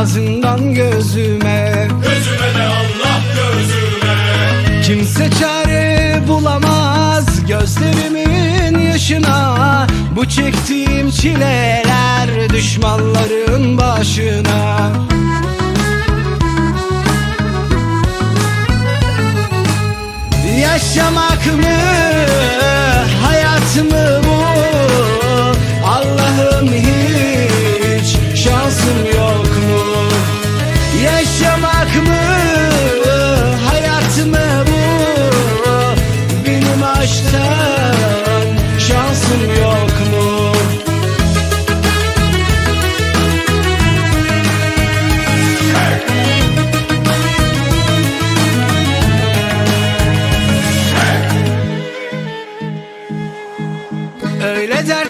Dünyasından gözüme. Gözüme de Allah gözüme. Kimse çare bulamaz gözlerimin yaşına. Bu çektiğim çileler düşmanların başına. Yaşamak mı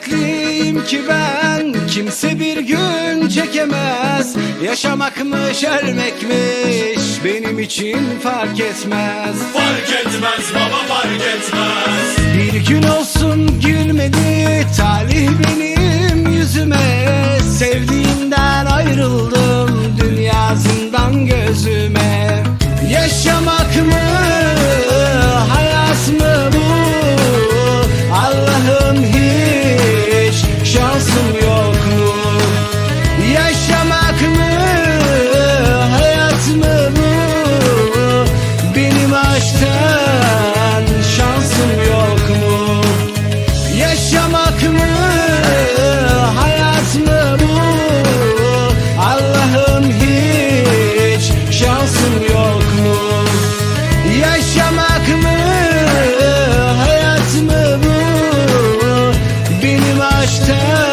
Dertliyim ki ben Kimse bir gün çekemez. Yaşamakmış ölmekmiş Benim için fark etmez. Fark etmez baba fark etmez. Bir gün olsun gülmedi Talih benim Aşktan şansım yok mu? Yaşamak mı Hayat mı bu? Allah'ım hiç şansım yok mu? Yaşamak mı Hayat mı bu? Benim aşktan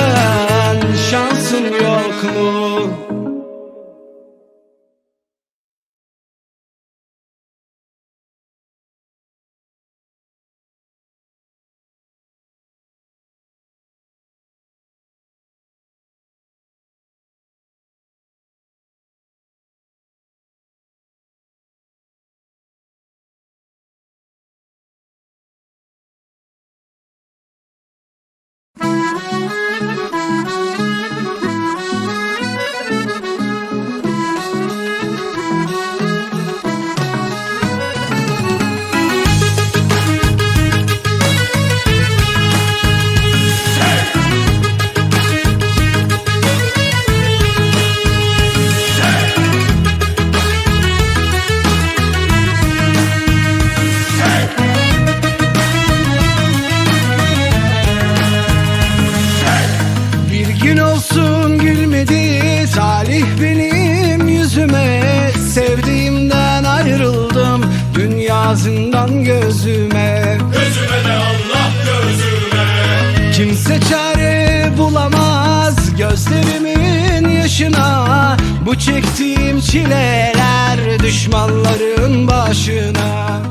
Gözlerimin yaşına Bu çektiğim çileler Düşmanların başına